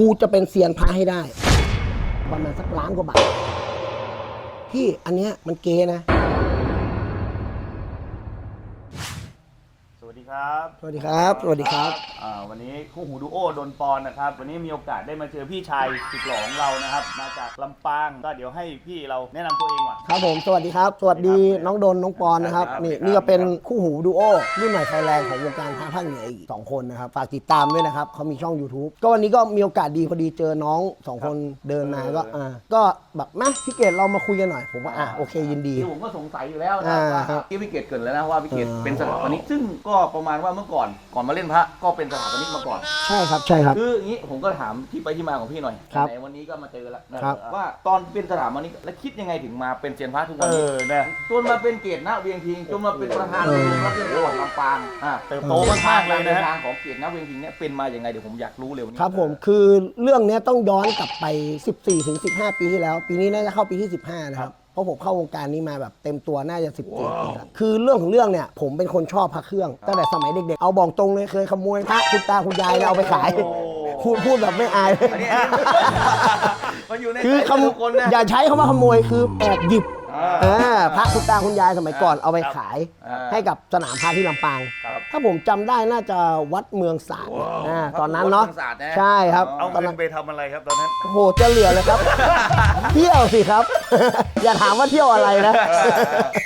กูจะเป็นเซียนพระให้ได้ ประมาณสักล้านกว่าบาทพี่อันเนี้ยมันเกนะ ครับ สวัสดีครับ สวัสดีครับ อ่าวันนี้คู่หูดูโอดนปอนนะครับ วันนี้มีโอกาสได้มาเจอพี่ชายสุดหล่อของเรานะครับ มาจากลำปาง ก็เดี๋ยวให้พี่เราแนะนำตัวเองก่อน ครับผม สวัสดีครับ สวัสดีครับน้องโดน น้องปอนนะครับ ครับนี่ครับ นี่ก็เป็นคู่หูดูโอรุ่นใหม่ไฟแรงของวงการพระภาคเหนืออีกสองคนนะครับ ฝากติดตามด้วยนะครับเขามีช่อง YouTube ก็วันนี้ก็มีโอกาสดีพอดีเจอน้องสองคนเดินมาก็อ่าก็แบบมาพี่เกดเรามาคุยกันหน่อย ผมว่าอะโอเคยินดีที่ผมก็สงสัยอยู่แล้วนะอ่าว่าครับ ที่พี่เกดเกรินแล้วนะว่าพี่เกดอ่าเป็นสถาปนิกซึ่งก็ประมาณว่าเมื่อก่อน ก่อนมาเล่นพระก็เป็นสถาปนิกมาก่อน ใช่ครับใช่ครับ คืออย่างนี้ผมก็ถามที่ไปที่มาของพี่หน่อยครับไหนวันนี้ก็มาเจอแล้วนะครับ ว่าตอนเป็นสถาปนิกแล้วคิดยังไงถึงมาเป็นเซียนพระทุกเอวันนี้อนะจนมาเป็นเกตหน้าเวียงพิงจนมาเป็นประธานเออชมรมรับเรื่องจังหวัดลำปางอ่าเติบโตมากๆเลยนะเดินฮะ ทางของเกตหน้าเวียงพิงเนี่ยเป็นมาอย่างไงเดี๋ยวผมอยากรู้เร็วนี้ครับผมคือเรื่องเนี้ยต้องย้อนกลับไป 14ถึง15 ปีที่แล้ว ปีนี้น่าจะเข้าปีที่ 15 นะครับเพ ราะผมเข้าวงการนี้มาแบบเต็มตัวน่าจะ14ปีแล้วคือเรื่องของเรื่องเนี่ยผมเป็นคนชอบพระเครื่องตั้งแต่สมัยเด็กๆเอาบอกตรงเลยเคยขโมยพระคุณตาคุณยายแล้วเอาไปขายโอ้พูดพูดแบบไม่อายอันนี้อันนี้ มันอยู่ในคือใจขโมทุกคนนะ อย่าใช้คำว่าขโมยคือแอบหยิบ อ่าอ่าพระคุณตาคุณยายสมัยก่อนเอาไปขายอ่าให้กับสนามพระที่ลำปาง ครับถ้าผมจำได้น่าจะวัดเมืองศาสตร์อ่าตอนนั้นเนาะ วัดมืองศสตร์นะ ใช่ครับเอาตอนเงินั้นนไปทำอะไรครับตอนนั้นโอ้โหจะเหลือเลยครับ เที่ยวสิครับ อย่าถามว่าเที่ยวอะไรนะ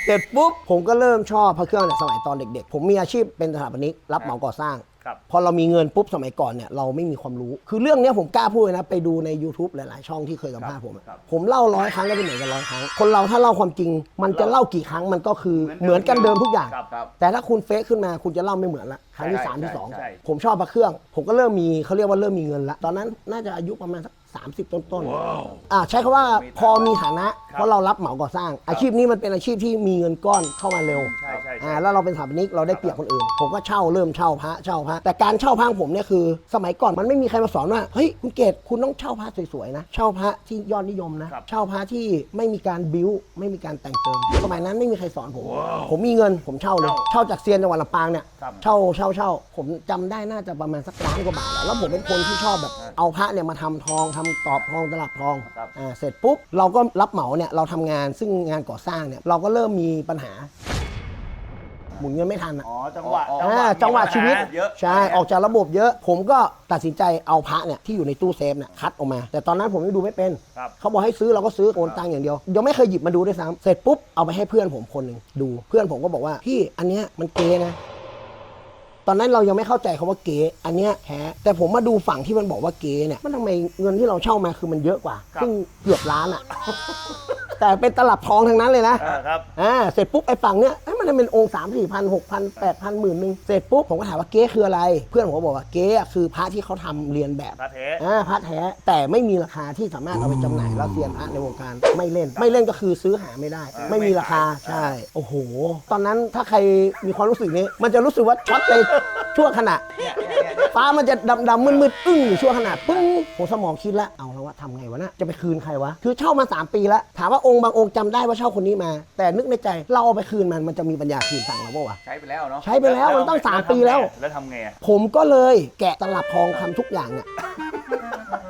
เสร็จปุ๊บผมก็เริ่มชอบพระเครื่องเนี่ยสมัยตอนเด็กๆ ผมมีอาชีพเป็นสถาปนิกรับเหมาก่อสร้าง ครับ พอเรามีเงินปุ๊บสมัยก่อนเนี่ยเราไม่มีความรู้ คือเรื่องเนี้ยผมกล้าพูดเลยนะไปดูใน YouTube หลาย ๆ ช่องที่เคยสัมภาษณ์ผมอะครับผมเล่าร้อยครั้งก็เป็นเหมือนกันร้อยครั้ง คนเราถ้าเล่าความจริง มันจะเล่ากี่ครั้งมันก็คือเหมือนกันเดิมทุกอย่าง ครับครับ แต่ถ้าคุณเฟซขึ้นมาคุณจะเล่าไม่เหมือนละครั้งที่ใช่สามที่สองใช่ ผมชอบพระเครื่อง ผมก็เริ่มมีเขาเรียกว่าเริ่มมีเงินละตอนนั้นน่าจะอายุประมาณสักสามสิบต้นๆอ่าใช้คำว่าพอมีฐานะ เพราะเรารับเหมาก่อสร้าง อาชีพนี้มันเป็นอาชีพที่มีเงินก้อนเข้ามาเร็ว ใช่ใช่ อ่าใช่แล้วเราเป็นสถาปนิกเราได้เปรียบคนอื่น ผมก็เช่าเริ่มเช่าพระเช่าพระแต่การเช่าพระของผมเนี่ยคือ สมัยก่อนมันไม่มีใครมาสอนว่าเฮ้ยคุณเกศคุณต้องเช่าพระสวยๆนะเช่าพระที่ยอดนิยมนะครับ เช่าพระที่ไม่มีการบิ้วไม่มีการแต่งเติม สมัยนั้นไม่มีใครสอนผม ผมมีเงินผมเช่าเลยเช่าจากเซียนจังหวัดลำปางเนี่ยครับ เช่าเช่าเช่าผมจำได้น่าจะประมาณสักล้านกว่าบาทอะแล้วผมเป็นคนที่ชอบแบบ เอาพระเนี่ยมาทำทองทำตอบทองตลับทองครับ อ่าเสร็จปุ๊บเราก็รับเหมาเนี่ยเราทำงานซึ่งงานก่อสร้างเนี่ยเราก็เริ่มมีปัญหา หมุนเงินไม่ทันอะ อ๋อจังหวะอ๋อ อ่าจังหวะชีวิต เยอะ ใช่ออกจากระบบเยอะ ผมก็ตัดสินใจเอาพระเนี่ยที่อยู่ในตู้เซฟเนี่ยคัดออกมา แต่ตอนนั้นผมยังดูไม่เป็น ครับ เขาบอกให้ซื้อเราก็ซื้อโอนตังค์อย่างเดียว ยังไม่เคยหยิบมาดูด้วยซ้ำเสร็จปุ๊บเอาไปให้เพื่อนผมคนหนึ่งดู เพื่อนผมก็บอกว่าพี่อันเนี้ยมันเกนะ ตอนนั้นเรายังไม่เข้าใจคาว่าเก๋อันเนี้ยแท้แต่ผมมาดูฝั่งที่มันบอกว่าเก๋เนี่ยมันทำไมเงินที่เราเช่ามาคือมันเยอะกว่าครับ ซึ่งเกือบล้านอะ แต่เป็นตลับทองทั้งนั้นเลยนะอ่าครับ อ่าเสร็จปุ๊บไอ้ฝั่งเนี้ยเอ้ยมันจะเป็นองค์สามสี่พันหกพันแปดพันหมื่นหนึ่งเสร็จปุ๊บผมก็ถามว่าเก๊คืออะไร เพื่อนผมก็บอกว่าเก๊อะคือพระที่เขาทำเรียนแบบ พระแท้ อ่าพระแท้แต่ไม่มีราคาที่สามารถเอาไปจำหน่ายแล้วเซียนพระในวงการไม่เล่น ไม่เล่นก็คือซื้อหาไม่ได้ อ่าไม่มีราคาไม่ขาย ใช่ โอ้โห ตอนนั้นถ้าใครมีความรู้สึกนี้ มันจะรู้สึกว่าช็อตไปชั่วขณะ เนี่ยเนี่ยเนี่ย ฟ้ามันจะดำดำมืดมืดๆอึ้งอยู่ชั่วขณะปึ้ง ผมสมองคิดแล้วเอาแล้วว่าทำไงวะเนะจะไปคืนใครวะคือเช่ามา 3 ปีแล้วถามว่าองค์บางองค์จำได้ว่าเช่าคนนี้มา แต่นึกในใจเราเอาไปคืนมันมันจะมีปัญญาคืนสั่งเราปะวะ ใช้ไปแล้วเนาะใช้ไปแล้วมันตั้ง3ปีแล้ว แล้วทำไงอะ ผมก็เลยแกะตลับทองคำทุกอย่างเนี่ย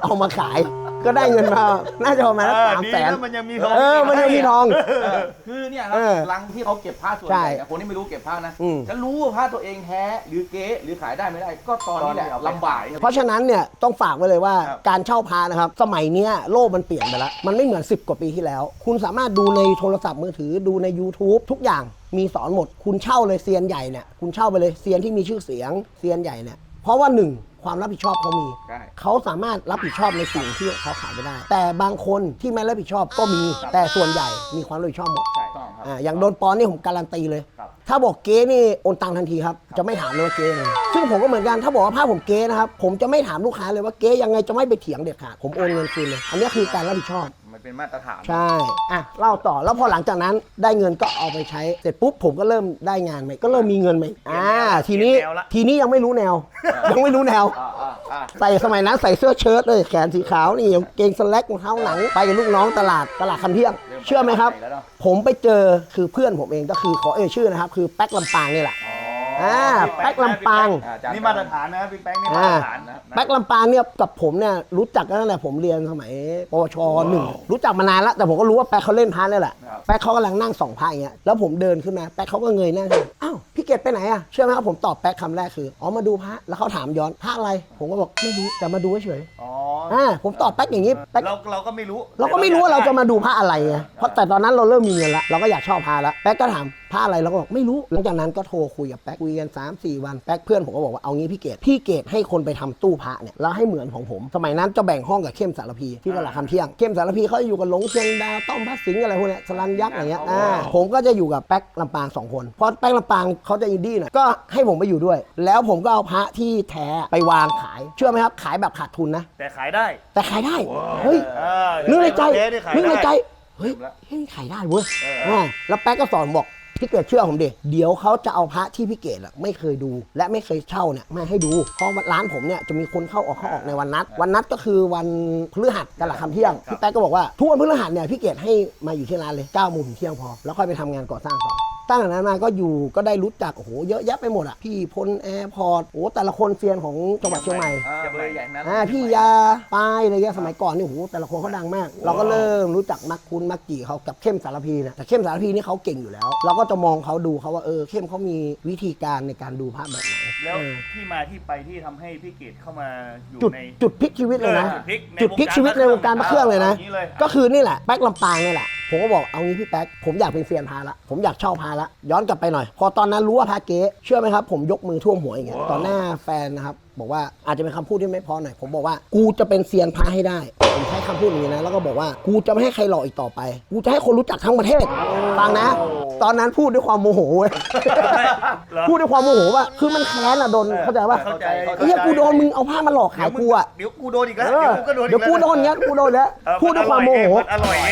เอามาขาย ก็ได้เงินมา น่าจะประมาณเออสามดีแสนนะมันยังมีทองเออมันยังมีทองเออคือเนี่ยครัเอบอรังที่เขาเก็บผ้าส่วนใช่ใหญ่อะคนที่ไม่รู้เก็บผ้านะอืมจะรู้ว่าผ้าตัวเองแท้หรือเก๊หรือขายได้ไม่ได้ ก็ตอนนี้แหละลำบากเพราะฉะนั้นเนี่ยต้องฝากไว้เลยว่าครับการเช่าพานะครับ สมัยเนี้ยโลกมันเปลี่ยนไปแล้วมันไม่เหมือน 10 กว่าปีที่แล้ว คุณสามารถดูในโทรศัพท์มือถือดูใน YouTube ทุกอย่างมีสอนหมด คุณเช่าเลยเซียนใหญ่เนี่ยคุณเช่าไปเลยเซียนที่มีชื่อเสียงเซียนใหญ่เนี่ยเพราะว่าหนึ่ง ความรับผิดชอบเขามี ใช่ เขาสามารถรับผิดชอบในสิ่งที่เขาขายไม่ได้ แต่บางคนที่ไม่รับผิดชอบก็มี แต่ส่วนใหญ่มีความรับผิดชอบหมดใช่ต้องครับ อ่าอย่างโดนปอนนี่ผมการันตีเลย ครับ ถ้าบอกเก๊นี่โอนตังค์ทันทีครับ จะไม่ถามเลยว่าเก๊ยังไงซึ่งผมก็เหมือนกัน ถ้าบอกว่าผ้าผมเก๊นะครับ ผมจะไม่ถามลูกค้าเลยว่าเก๊ยังไงจะไม่ไปเถียงเด็ดขาด ผมโอนเงินคืนเลย อันนี้คือการรับผิดชอบมัน เป็นมาตรฐานใช่ อะ เล่าต่อ แล้วพอหลังจากนั้นได้เงินก็เอาไปใช้ เสร็จปุ๊บผมก็เริ่มได้งานใหม่ ก็เริ่มมีเงินใหม่ อ่า ทีนี้ ทีนี้ยังไม่รู้แนว ยังไม่รู้แนว อ่าอ่าอ่าใส่สมัยนั้นใส่เสื้อเชิ้ตเลยแขนสีขาวนี่กางเกงสแล็กรองเท้าหนัง ไปกับลูกน้องตลาดตลาดคำเที่ยง เชื่อไหมครับ ผมไปเจอคือเพื่อนผมเองก็คือขอเอ่ยชื่อนะครับ คือแป๊กลำปางนี่แหละ อ๋อ อ่าแป๊กลำปางอ่าอาจารย์ นี่มาตรฐานนะครับพี่แป๊กนี่มาตรฐานนะแป๊กลำปางเนี่ยกับผมเนี่ยรู้จักกันตั้งแต่ผมเรียนสมัยปวชหนึ่งรู้จักมานานแล้วแต่ผมก็รู้ว่าแป๊กเขาเล่นพาร์ทนี่แหละครับแป๊กเขากำลังนั่งส่องพาอย่างเงี้ยแล้วผมเดินขึ้นมาแป๊กเขาก็เงยหน้าขึ้นมาอ้าวพี่เกดไปไหนอะเชื่อไหมครับผมตอบแป๊กคำแรกคืออ๋อมาดูพระแล้วเขาถามย้อนพระอะไร ผมก็บอกไม่รู้แต่มาดูเฉยอ๋อๆอ่าผมตอบแป๊กอย่างงี้แป๊ก เราเราก็ไม่รู้เราก็ไม่รู้ว่าเราจะมาดูพระอะไรไงเพราะแต่ตอนนั้นเราเริ่มมีเงินละเราก็อยากชอบพระละแป๊กก็ถาม พระอะไรเราก็บอกไม่รู้ หลังจากนั้นก็โทรคุยกับแป๊กคุยกัน3าสี่วันแป๊กเพื่อนผมก็บอกว่าเอางี้พี่เกดพี่เกดให้คนไปทำตู้พระเนี่ยแล้วให้เหมือนของผม สมัยนั้นจะแบ่งห้องกับเข้มสารพีที่ตลาดคำเที่ยงเข้มสารพีเขาจะอยู่กับหลงเชียงดาวต้อมพระสิงห์อะไรพวกเนี้ยสลันยักษ์อะไรเงี้ยอ่าผมก็จะอยู่กับแป๊กลำปางสองคนเพราะแป๊กลำปางเขาจะอินดี้หน่อยก็ให้ผมไปอยู่ด้วย แล้วผมก็เอาพระที่แท้ไปวางขายเชื่อไหมครับขายแบบขาดทุนนะแต่ขายได้แต่ขายได้เฮ้ยเออนึกในใจเจ๊นี่ขายนึกในได้ใจเฮ้ยเฮ้ยขายได้เว้ยเอออ่าแล้วแป๊กก็สอนบอก พี่เกดเชื่อผมดิเดี๋ยวเขาจะเอาพระที่พี่เกดอะไม่เคยดู และไม่เคยเช่าเนี่ยมาให้ดูเพราะว่าร้านผมเนี่ยจะมีคนเข้าออกเข้าออกในวันนัด วันนัดก็คือวันพฤหัสกันหลังคำเที่ยงพี่แป๊กก็บอกว่าทุกวันพฤหัสเนี่ยพี่เกดให้มาอยู่ที่ร้านเลย9ก้าโมงถึงเที่ยงพอ แล้วค่อยไปทำงานก่อสร้างต่อ ตั้งแต่นั้นมาก็อยู่ก็ได้รู้จักโอ้โหเยอะแยะไปหมดอะพี่พลแอร์พอร์ตโอ้โหแต่ละคนเซียนของจังหวัดเชียงใหม่ อ่าเบอร์ใหญ่นั้นอ่าพี่ยาป้ายอะไรเงี้ยสมัยก่อนนี่โหแต่ละคนเขาดังมาก เราก็เริ่มรู้จักมักคุณมักกี่เขากับเข้มสารพีเนี่ยแต่เข้มสารพีนี่เขาเก่งอยู่แล้ว เราก็จะมองเขาดูเขาว่าเออเข้มเขามีวิธีการในการดูภาพแบบไหนแล้วเออที่มาที่ไปที่ทำให้พี่เกดเข้ามาอยู่จุดใน จุดพลิกชีวิตเลยนะออจุดพลิกในจุดพลิกชีวิตในวงการพระเครื่องเลยนะอางี้เลย ก็คือนี่แหละแป๊กลำปางนี่แหละ ผมก็บอกเอางี้พี่แป๊กผมอยากเป็นเซียนพาละผมอยากเช่าพาละย้อนกลับไปหน่อย พอตอนนั้นรู้ว่าพาเก๊เชื่อไหมครับ ผมยกมือท่วมหัวอย่างเงี้ยตอนหน้าแฟนนะครับบอกว่าอาจจะเป็นคำพูดที่ไม่พอหน่อยผมบอกว่า กูจะเป็นเซียนพาให้ได้ผมใช้คำพูดอย่างนี้นะแล้วก็บอกว่ากูจะไม่ให้ใครหลอกอีกต่อไป กูจะให้คนรู้จักทั้งประเทศฟังนะ ตอนนั้นพูดด้วยความโมโหเว้ยเหรอพูดด้วยความโมโหว่าคือมันแค้นอะโดนเข้าใจป่ะเข้าใจไอ้เหี้ยกูโดนมึงเอาผ้ามาหลอกขายกูอะเดี๋ยวกูโดนอีกแล้วเออเดี๋ยวกูก็โดนอีกเดี๋ยวกูโดนเงี้ยกูโดนแล้วเออพูดด้วยความโมโหนอร่อยไง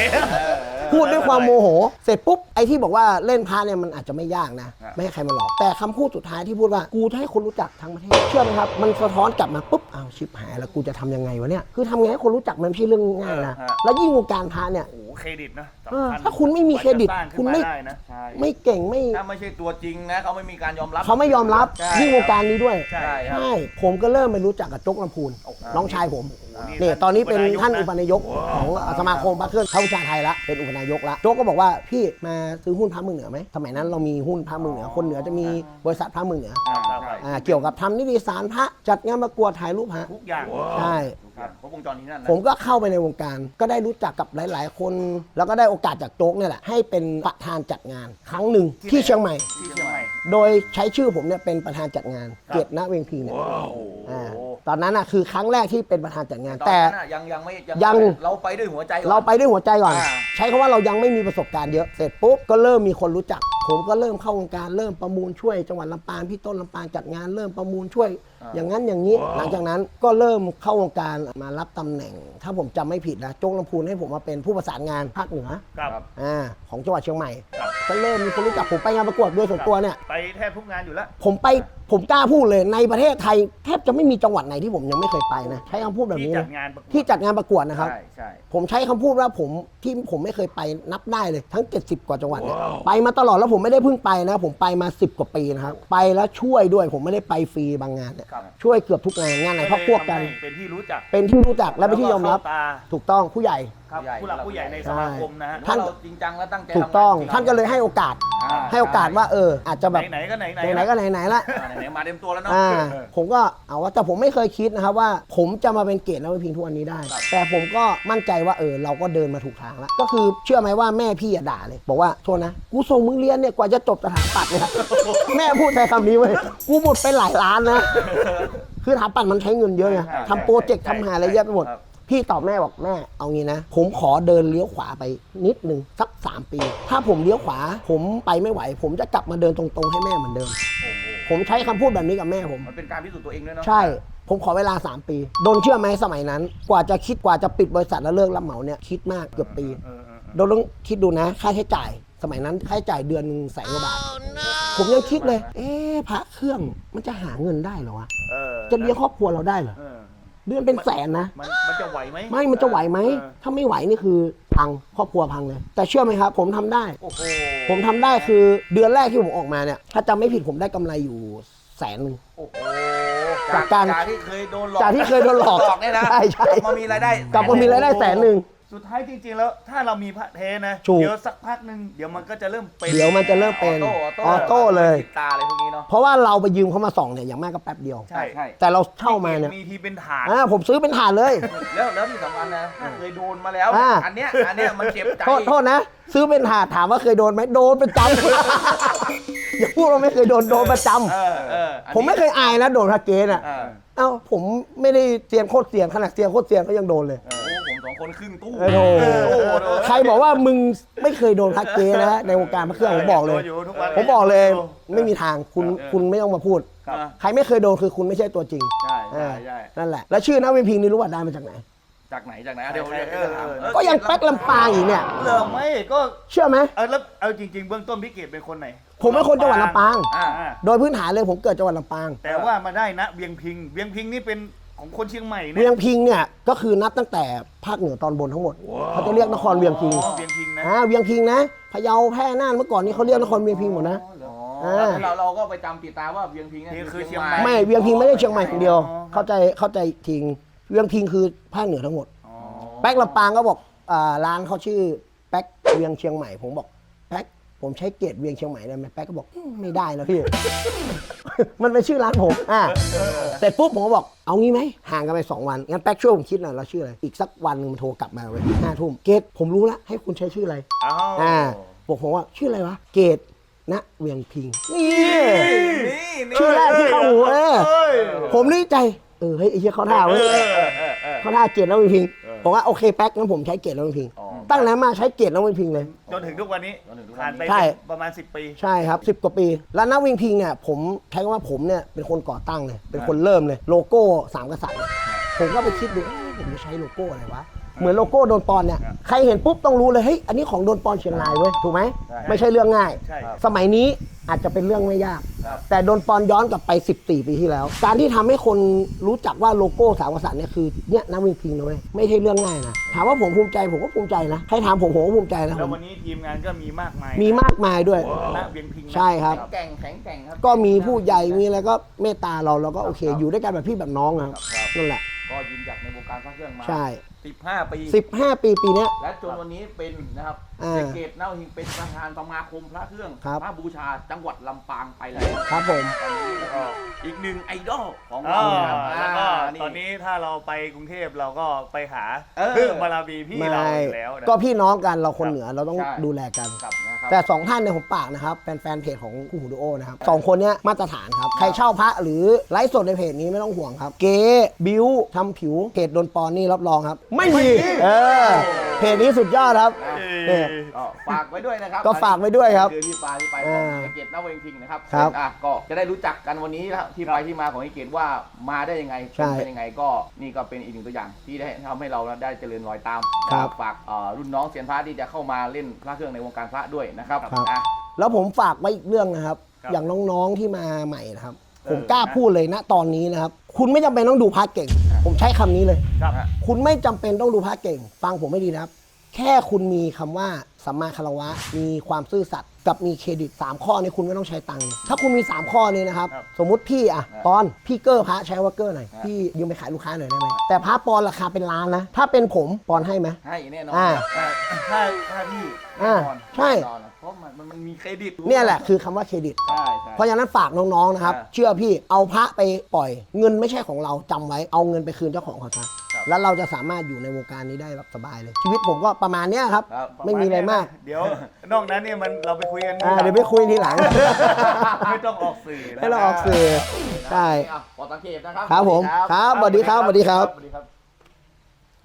พูดด้วยความโมโห เสร็จปุ๊บไอ้ที่บอกว่าเล่นพระเนี่ยมันอาจจะไม่ยากนะครับไม่ให้ใครมาหลอกแต่คำพูดสุดท้ายที่พูดว่ากูจะให้คนรู้จักทั้งประเทศเชื่อไหมครับมันสะท้อนกลับมาปุ๊บอ้าวชิบหายแล้วกูจะทำยังไงวะเนี่ยคือทำไงให้คนรู้จักมันไม่ใช่เรื่องง่ายนะแล้วยิ่งวงการพระเนี่ย โอ้โหเครดิตนะเออสำญถ้าคุณไม่มีเครดิตกว่าจะสางคุณไม่ขึ้นาได้นะใช่ไม่เก่งไม่ถ้าไม่ใช่ตัวจริงนะเขาไม่มีการยอมรับเขาไม่ยอมรับใช่ยิ่งวงการนี้ด้วยใช่ใช่ครับ ใช่ผมก็เริ่มไปรู้จักกับโจ๊กลำพูนโอ้โห น้องชายผมโอ้โห นี่ตอนนี้เป็นท่านอุปะนายกของสมาคมพระเครื่องพระวิชาไทยละเป็นอุปนายกละโจ๊กก็บอกว่าพี่มาซื้อหุ้นพระเมืองเหนือไหมสมัยนั้นเรามีหุ้นพระเมืองเหนือคนเหนือจะมีบริษัทพระเมืองเหนืออ่าครับอ่าเกี่ยวกับทำนิติสารพระจัดงานประกวดถ่ายรูปพระทุกอย่าง ใช่ ครับเพราะวงจรนี้นั่นนะผมก็เข้าไปในวงการ ก็ได้รู้จักกับหลาย ๆ คน แล้วก็ได้โอกาสจากโจ๊กเนี่ยแหละให้เป็นประธานจัดงาน ครั้งหนึ่งที่เชียงใหม่ ที่เชียงใหม่ โดยใช้ชื่อผมเนี่ยเป็นประธานจัดงานครับเกียรติณเวงพีเนี่ยโอ้โหอ่าตอนนั้นอะคือครั้งแรกที่เป็นประธานจัดงานตอนแต่นั้นน่ะยังยังไม่ยัง เราไปด้วยหัวใจก่อน เราไปด้วยหัวใจก่อน อ่า ใช้คำว่าเรายังไม่มีประสบการณ์เยอะ เสร็จปุ๊บก็เริ่มมีคนรู้จัก ผมก็เริ่มเข้าวงการเริ่มประมูลช่วยจังหวัดลำปางพี่ต้นลำปางจัดงานเริ่มประมูลช่วย อย่างนั้นอย่างนี้ หลังจากนั้นก็เริ่มเข้าวงการมารับตำแหน่ง ถ้าผมจำไม่ผิดนะโจงลำพูนให้ผมมาเป็นผู้ประสานงานภาคเหนือครับ อ่าของจังหวัดเชียงใหม่ ครับ ก็เริ่มมีคนรู้จักผมไปงานประกวดด้วยส่วนตัวเนี่ย ไปแทบทุกงานอยู่แล้ว ผมไป ผมกล้าพูดเลยในประเทศไทยแทบจะไม่มีจังหวัดไหนที่ผมยังไม่เคยไปนะใช้คำพูดแบบที่นี้จันะดงานประกวดที่จัดงานประกวดนะครับ ใช่ใช่ ผมใช้คำพูดว่าผมที่ผมไม่เคยไปนับได้เลยทั้ง 70 กว่าจังหวัดเนี่ยไปมาตลอดแล้วผมไม่ได้เพิ่งไปนะ ผมไปมา 10 กว่าปีนะครับ ไปแล้วช่วยด้วยผมไม่ได้ไปฟรีบางงานเนี่ยครับช่วยเกือบทุกงานงานไหนพักพวกกันเป็นที่รู้จักเป็นที่รู้จักและเป็นที่ยอมรับ แล้วก็เข้าตา ถูกต้องผู้ใหญ่ ครับผู้ใหญ่ผู้หลักผู้ใหญ่ในสมาคมนะฮะท่านว่าเราจริงจังและตั้งใจถูกต้องทำงจริท่านก็เลยให้โอกาส อ่าให้โอกาสว่าเออ อาจจะแบบไหนๆก็ไหนๆไหนๆก็ไหนๆละอ่าไหนๆมาเต็มตัวแล้วเนาะ อ่าผมก็เอาว่าแต่ผมไม่เคยคิดนะครับว่า ผมจะมาเป็นเกตนวพิงค์ทุกวันนี้ได้แต่ผมก็มั่นใจว่าเออเราก็เดินมาถูกทางแล้วก็คือเชื่อไหมว่าแม่พี่อะด่าเลย บอกว่าโทษนะกูส่งมึงเรียนเนี่ยกว่าจะจบสถาปัตย์เนี่ยแม่พูดใช้คำนี้เว้ยกูหมดไปหลายล้านนะคือสถาปัตย์มันใช้เงินเยอะไงใช่ทำโปรเจกต์ทำหาอะไรเยอะไปหมด ครับ พี่ตอบแม่บอกแม่เอางี้นะ ผมขอเดินเลี้ยวขวาไปนิดนึงสัก 3 ปี ถ้าผมเลี้ยวขวา ผมไปไม่ไหว ผมจะกลับมาเดินตรงๆให้แม่เหมือนเดิม โอ้โหผมใช้คำพูดแบบนี้กับแม่ผม มันเป็นการพิสูจน์ตัวเองด้วยเนาะใช่ ผมขอเวลา 3 ปี โดนเชื่อไหมสมัยนั้น กว่าจะคิดกว่าจะปิดบริษัทแล้วเลิกรับเหมาเนี่ยคิดมากเกือบปี เออเออเออโดนลองคิดดูนะ ค่าใช้จ่าย สมัยนั้นค่าใช้จ่ายเดือนหนึ่งแสนกว่าบาท ผมยังคิดเลย เอ๊ะพระเครื่องมันจะหาเงินได้เหรอวะ เออจะเลี้ยงครอบครัวเราได้เหรอ เออ เดือนเป็นแสนนะ มันมันจะไหวไหมไม่มันจะไหวไหม เออถ้าไม่ไหวนี่คือพังครอบครัวพังเลย แต่เชื่อไหมครับ ผมทำได้ โอ้โหผมทำได้คือเดือนแรกที่ผมออกมาเนี่ย ถ้าจำไม่ผิดผมได้กำไรอยู่แสนหนึ่ง โอ้โหจากการ จากที่เคยโดนหลอกจากที่เคยโดนหลอกเนี่ยนะใช่ใช่ กลับมามีรายได้กลับมามีรายได้แสนหนึ่ง สุดท้ายจริงๆแล้วถ้าเรามีพระเทนะ ถูก เดี๋ยวสักพักหนึ่งเดี๋ยวมันก็จะเริ่มเป็นเดี๋ยวมันจะเริ่มเป็นออโต้ออโต้เลย ติดตาอะไรพวกนี้เนาะเพราะว่าเราไปยืมเขามาส่องเนี่ยอย่างมากก็แป๊บเดียว ใช่ใช่แต่เราเช่ามาเนี่ยมีทีเป็นถาดอ่าผมซื้อเป็นถาดเลย แล้วแล้วที่สำคัญนะถ้าเคยโดนมาแล้วอ่า อันเนี้ยอันเนี้ยมันเจ็บใจ โทษโทษนะ ซื้อเป็นถาดถามว่าเคยโดนไหมโดนประจำ อย่าพูดว่าไม่เคยโดนโดนประจำเออเอออันนี้ผมไม่เคยอายนะโดนพระเกณฑ์อะเออเอ้าผมไม่ได้เตียนโคตรเตียนขนาดเตียนโคตรเตียนก็ยังโดนเลย โอ้โหผมสองคนครึ่งตู้เออโธ่โอ้โหโดนใครบอกว่ามึงไม่เคยโดนพระเกณฑ์นะในวงการพระเครื่องผมบอกเลย โดนอยู่ทุกวันผมบอกเลยโดนไม่มีทางคุณเออคุณไม่ต้องมาพูด ครับ ใครไม่เคยโดนคือคุณไม่ใช่ตัวจริงใช่เอใช่อใช่ นั่นแหละ แล้วชื่อนักวินพิงนี่รู้ว่าได้มาจากไหน จากไหนจากไหนอะเดี๋ยวใช่เดี๋ยวเออถามเออเออ ก็ยังแป๊กลำปางอีกเนี่ย เหรอไม่ก็เชื่อไหม เออแล้วเอาจริง ๆ เบื้องต้นพี่เกดเป็นคนไหนผมเป็นคนจังหวัดลำปาง อ่าอ่าโดยพื้นฐานเลยผมเกิดจังหวัดลำปาง แต่ว่ามาได้นะเวียงพิง เวียงพิงนี่เป็นของคนเชียงใหม่นะเวียงพิงเนี่ยก็คือนับตั้งแต่ภาคเหนือตอนบนทั้งหมดเขาจะเรียกนครเวียงพิงอ๋อเวียงพิงนะอ่าเวียงพิงนะพะเยาแพร่น่านเมื่อก่อนนี้เขาเรียกนครเวียงพิงหมดนะ อ๋ออ่าแล้วเราเราก็ไปจำติดตามว่าเวียงพิงเนี่ยนี่คือเชีเชียยงงใหใหม่ม่ ไม่เวียงพิงไม่ได้เชียงใหม่อย่างเดียวอ๋อเข้าใจเข้าใจทิง เวียงพิงคือภาคเหนือทั้งหมดอ๋อแป๊กลำปางก็บอกอ่าร้านเขาชื่อแป๊กเวียงเชียงใหม่ ผมบอกแป๊กผมใช้เกรดเวียงเชียงใหม่ได้ไหมแป๊กก็บอกอืมไม่ได้แล้วพี่ มันเป็นชื่อร้านผมอ่าเสร็จปุ๊บผมก็บอกเอางี้ไหมห่างกันไปสองวันงั้นแป๊กช่วยผมคิดหน่อยเราชื่ออะไรอีกสักวันหนึงมันโทรกลับมาเว้ยห้าทุ่มเกรดผมรู้ละให้คุณใช้ชื่ออะไร อ้าวอ่าบอกผมว่าชื่ออะไรวะ เกรดณเวียงพิง นี่ นี่นี่ชื่อแรกที่เข้าหูเออเอ้ยผมนึกในใจ เออเฮ้ยไอ้เหี้ยเขาท่าเว้ยเออเออเออเออเขาท่าเกรดณเวียงพิงผมว่าโอเคแป๊กงั้นผมใช้เกรดณเวียงพิงอ๋อตั้งแต่นั้นมาใช้เกรดณเวียงพิงเลยจนถึงทุกวันนี้จนถึงทุกวันนี้ผ่านไปใช่ ประมาณ 10 ปี ใช่ครับสิบกว่าปี แล้วนักวิ่งพิงเนี่ยผมใช้คำว่าผมเนี่ยเป็นคนก่อตั้งเลย เป็นคนเริ่มเลย โลโก้สามกษัตริย์ ผมก็ไปคิดดูเอ๊ะผมจะใช้โลโก้อะไรวะ เหมือนโลโก้โดนปอนเนี่ยครับใครเห็นปุ๊บต้องรู้เลย เฮ้ย อันนี้ของโดนปอนเชียงรายเว้ย ถูกไหมใช่ไม่ใช่เรื่องง่าย ใช่ สมัยนี้ อาจจะเป็นเรื่องไม่ยากครับแต่โดนปอนย้อนกลับไป 14 ปีที่แล้ว การที่ทำให้คนรู้จักว่าโลโก้สามกษัตริย์เนี่ยคือเนี่ยนักวิ่งพิงนะเว้ยไม่ใช่เรื่องง่ายนะถามว่าผมภูมิใจผมก็ภูมิใจนะใครถามผมผมก็ภูมิใจนะผแล้วมวันนี้ทีมงานก็มีมากมายมีมากมายด้วยณเวียงพิงนะใช่ครับแข็งแกร่งแข็งแกร่งครับก็มีผู้ใหญ่มีอะไรก็เมตตาเราเราก็โอเค อยู่ด้วยกันแบบพี่แบบน้องนะครับครับนั่นแหละก็ยืนหยัดในวงการพระเครื่องมาใช่ 15 ปี 15 ปีปีเนี้ย และจนวันนี้เป็นนะครับอ่าเจเกตเน่าหิงเป็นประธานสมาคมพระเครื่องครับ พระบูชาจังหวัดลำปางไปแล้วครับผมตอนนี้ก็อีกหนึ่งไอดอลของอ่าเรานะครับแล้วก็าตอนนี้ถ้าเราไปกรุงเทพเราก็ไปหาเออพึ่งบารมีพี่ไม่เราอยู่แล้วนะ ก็พี่น้องกันเราคนครับเหนือเราต้องใช่ ดูแลกัน ครับนะครับ แต่สองท่านเนี่ยผมปากนะครับแฟนแฟนเพจของคู่หูดูโอนะครับสองคนเนี้ยมาตรฐานครับ ใครเช่าพระหรือไลฟ์สดในเพจนี้ไม่ต้องห่วงครับ เก๋บิวทำผิวเพจโดนปอนนี่รับรองครับไม่มี เออ เพจนี้สุดยอดครับเอ้ยเนี่ย ก็ฝากไว้ด้วยนะครับก็ฝากไว้ด้วยครับคือที่ไปที่ไปขอ่องาเจเกตเน่าเวงพิงนะครับครับอะก็จะได้รู้จักกันวันนี้นะครับที่ไปที่มาของเจเกตว่ามาได้ยังไงใช่เป็นยังไงก็นี่ก็เป็นอีกหนึ่งตัวอย่างที่ได้ทำให้เราได้เจริญรอยตามครับฝากเอ่อรุ่นน้องเซียนพระที่จะเข้ามาเล่นพระเครื่องในวงการพระด้วยนะครับครับ อะ แล้วผมฝากไว้อีกเรื่องนะครับ ครับอย่างน้องๆที่มาใหม่นะครับเออผมกล้าพูดเลยนะตอนนี้นะครับ คุณไม่จำเป็นต้องดูพระเก่ง ผมใช้คำนี้เลย ครับคุณไม่จำเป็นต้องดูพระเก่ง ฟังผมไม่ดีนะครับ แค่คุณมีคำว่าสัมมาคารวะ มีความซื่อสัตย์ กับมีเครดิต 3 ข้อนี้คุณไม่ต้องใช้ตังค์ถ้าคุณมี 3 ข้อนี้นะครับ ครับสมมุติพี่อะปอนพี่เกอร์พระใช้ว่าเกอร์หน่อยพี่ยืมไปขายลูกค้าหน่อยได้ไหมแต่พระปอนราคาเป็นล้านนะ ถ้าเป็นผมปอนให้ไหม ให้แน่นอนอ่าอ่าถ้าถ้าพี่อ่าแน่นอนใช่ แน่นอนเพราะมันมันมันมีเครดิตเนี่ยแหละคือคำว่าเครดิต ใช่ใช่ เพราะฉะนั้นฝากน้องๆนะครับ อ่า เชื่อพี่เอาพระไปปล่อย เงินไม่ใช่ของเราจำไว้เอาเงินไปคืนเจ้าของเขาซะครับ แล้วเราจะสามารถอยู่ในวงการนี้ได้แบบสบายเลย ชีวิตผมก็ประมาณเนี้ยครับ ครับไม่มีอะไรมากเดี๋ยวนอกนั้นเนี่ยมันเราไปคุยกันอ่าเดี๋ยวไปคุยทีหลัง ไม่ต้องออกสื่อนะให้เราออกสื่อใช่ อะขอสังเกตนะครับครับผมครับสวัสดีครับสวัสดีครับ สวัสดีครับ